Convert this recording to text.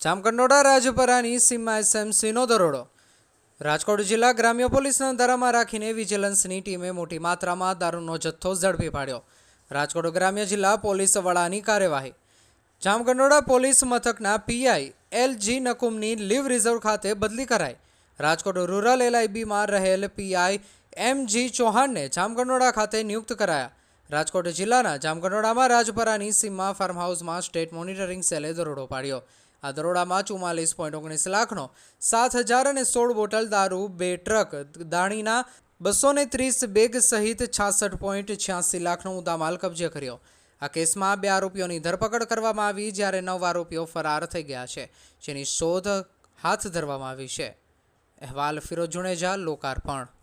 જામકંડોળા રાજપરાની સીમા એસએમસીનો દરોડો. રાજકોટ જિલ્લા ગ્રામ્ય પોલીસના ધારામાં રાખીને વિજિલન્સની ટીમે મોટી માત્રામાં દારૂનો જથ્થો ઝડપી પાડ્યો. રાજકોટ ગ્રામ્ય જિલ્લા પોલીસ વડાની કાર્યવાહી. જામકંડોડા પોલીસ મથકના પીઆઈ એલ જી નકુમની લીવ રિઝર્વ ખાતે બદલી કરાઈ. રાજકોટ રૂરલ એલઆઈબીમાં રહેલ પીઆઈ એમ જી ચૌહાણને જામકંડોડા ખાતે નિયુક્ત કરાયા. રાજકોટ જિલ્લાના જામકંડોડામાં રાજપરાની સીમા ફાર્મ હાઉસમાં સ્ટેટ મોનિટરિંગ સેલે દરોડો પાડ્યો. આ દરોડામાં ચુમ્માલીસ પોઈન્ટ ઓગણીસ લાખનો સાત હજાર અને સોળ બોટલ દારૂ, બે ટ્રક, દાણીના બસો ને ત્રીસ બેગ સહિત છાસઠ પોઈન્ટ છ્યાસી લાખનો મુદ્દામાલ કબજે કર્યો. આ કેસમાં બે આરોપીઓની ધરપકડ કરવામાં આવી જ્યારે નવ આરોપીઓ ફરાર થઈ ગયા છે, જેની શોધ હાથ ધરવામાં આવી છે. અહેવાલ ફિરોજ જુણેજા લોકાર્પણ.